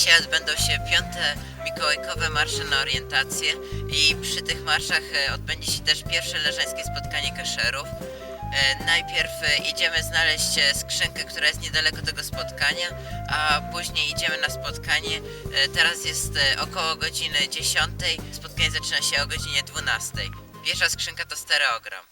Dzisiaj odbędą się piąte mikołajkowe marsze na orientację i przy tych marszach e, odbędzie się też pierwsze leżańskie spotkanie kaszerów. E, Najpierw e, idziemy znaleźć skrzynkę, która jest niedaleko tego spotkania, a później idziemy na spotkanie. Teraz jest około godziny 10. Spotkanie zaczyna się o godzinie 12. Pierwsza skrzynka to stereogram.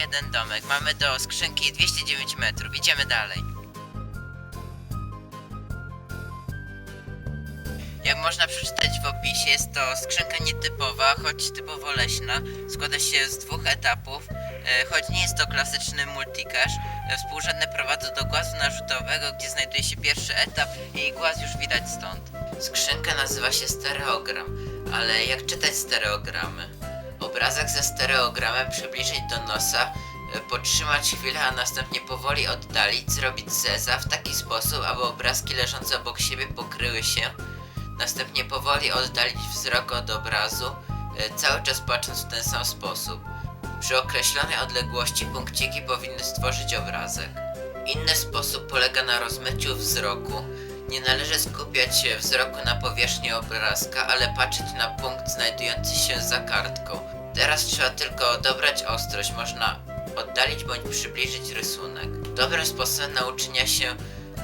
Jeden domek. Mamy do skrzynki 209 metrów. Idziemy dalej. Jak można przeczytać w opisie, jest to skrzynka nietypowa, choć typowo leśna. Składa się z dwóch etapów. E, Choć nie jest to klasyczny multicache, e, współrzędne prowadzą do głazu narzutowego, gdzie znajduje się pierwszy etap i głaz już widać stąd. Skrzynka nazywa się stereogram, ale jak czytać stereogramy? Obrazek ze stereogramem przybliżyć do nosa, e, podtrzymać chwilę, a następnie powoli oddalić, zrobić zeza w taki sposób, aby obrazki leżące obok siebie pokryły się, następnie powoli oddalić wzrok od obrazu, e, cały czas patrząc w ten sam sposób. Przy określonej odległości punkciki powinny stworzyć obrazek. Inny sposób polega na rozmyciu wzroku. Nie należy skupiać się wzroku na powierzchni obrazka, ale patrzeć na punkt znajdujący się za kartką. Teraz trzeba tylko dobrać ostrość, można oddalić bądź przybliżyć rysunek. Dobrym sposobem nauczenia się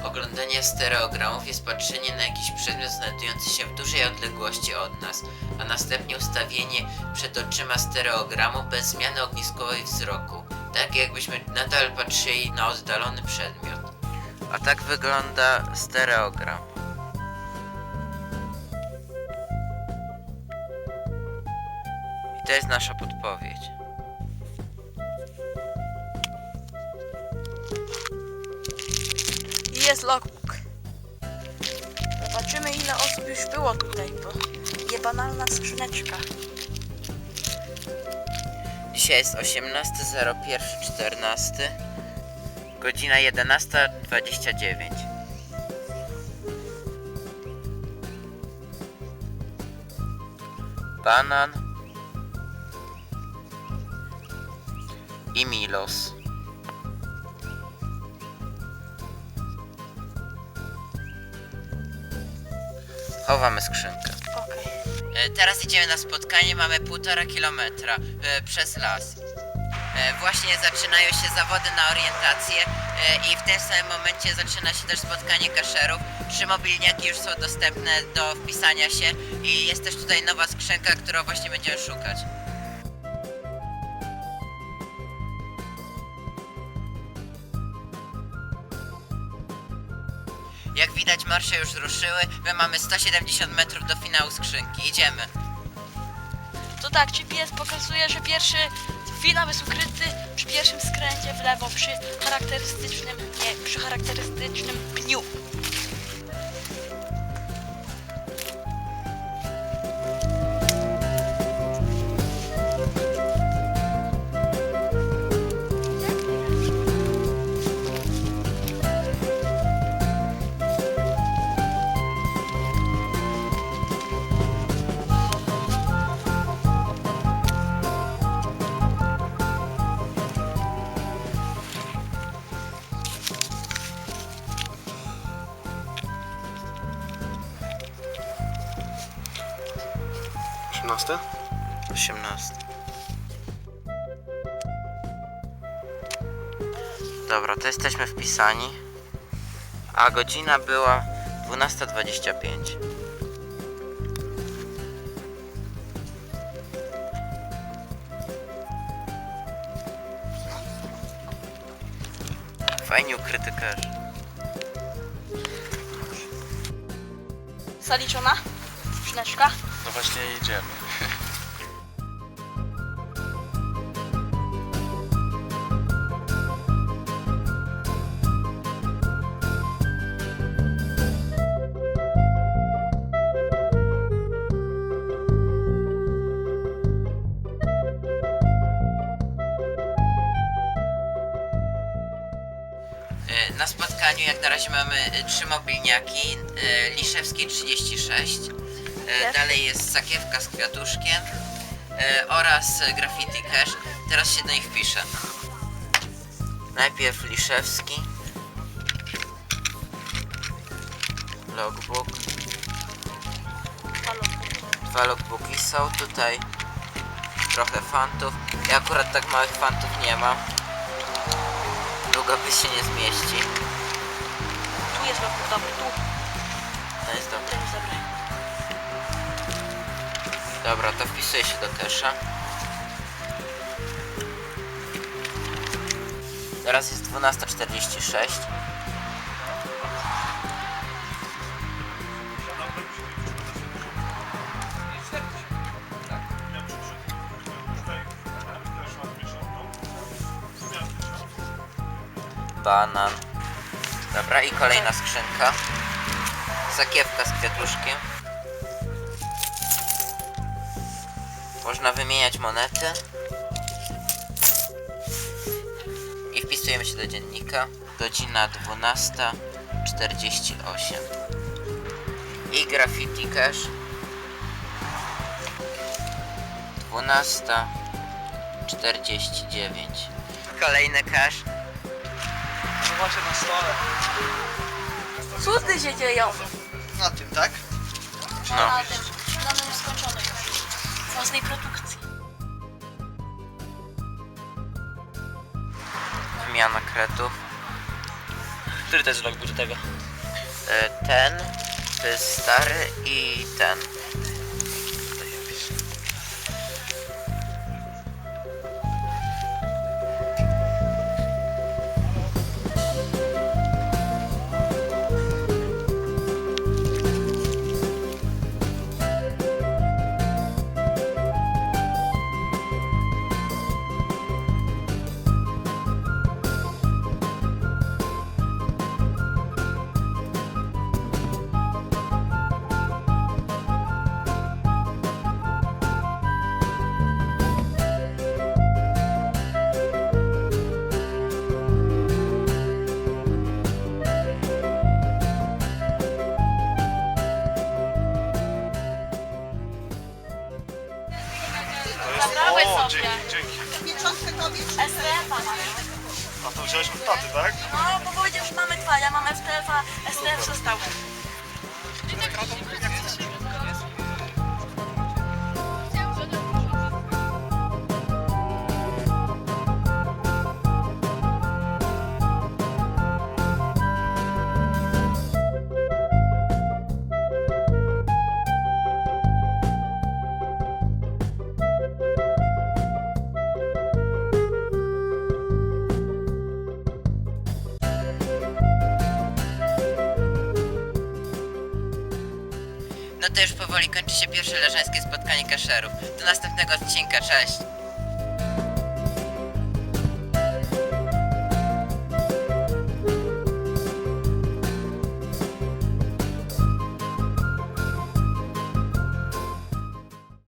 oglądania stereogramów jest patrzenie na jakiś przedmiot znajdujący się w dużej odległości od nas, a następnie ustawienie przed oczyma stereogramu bez zmiany ogniskowej wzroku, tak jakbyśmy nadal patrzyli na oddalony przedmiot. A tak wygląda stereogram. To jest nasza podpowiedź. I jest logbook. Zobaczymy ile osób już było tutaj, bo niebanalna skrzyneczka. Dzisiaj jest 18.01.14 Godzina 11.29 Banan i Milos Chowamy skrzynkę. E, Teraz idziemy na spotkanie, mamy półtora kilometra e, przez las. E, Właśnie zaczynają się zawody na orientację i w tym samym momencie zaczyna się też spotkanie kaszerów. Trzy mobilniaki już są dostępne do wpisania się i jest też tutaj nowa skrzynka, którą właśnie będziemy szukać. Jak widać marsze już ruszyły, my mamy 170 metrów do finału skrzynki. Idziemy. To tak, GPS pokazuje, że pierwszy finał jest ukryty przy pierwszym skręcie w lewo, przy charakterystycznym, nie, przy charakterystycznym 18? 18. Dobra, to jesteśmy wpisani. A godzina była 12.25. Fajnie ukryty cash. Zaliczona? Szyneczka? No właśnie jedziemy. E, Na spotkaniu jak na razie mamy e, trzy mobilniaki, e, Liszewskiej 36, e, dalej jest sakiewka z kwiatuszkiem e, oraz graffiti cash. Teraz się do nich pisze. Najpierw Liszewski, logbook, dwa logbooki są tutaj, trochę fantów. Ja akurat tak małych fantów nie mam. Długopis się nie zmieści. Tu jest logbook, dobry, tu. To jest dobre. Ten jest dobry. Dobra, to wpisuję się do kesza. Teraz jest 12.46. Banan. Dobra, i kolejna skrzynka. Sakiewka z kwiatuszkiem. Można wymieniać monety. I wpisujemy się do dziennika. Godzina 12.48. I graffiti cash. 12.49. Kolejny cash. Zobaczcie na stole. Cudy się dzieją. Na tym, tak? No. Na tym, na tym skończonym. Własnej produkcji. Wymiana kredów. Który to jest do tego? E, Ten, to jest stary i ten. Zabrałeś O, sobie. dzięki, dzięki. STF-a mamy. A to wziąłeś od taty, tak? No, bo powiedział, że mamy dwa. Ja mam STF-a, STF został. Powoli kończy się pierwsze leżańskie spotkanie kaszerów. Do następnego odcinka, cześć!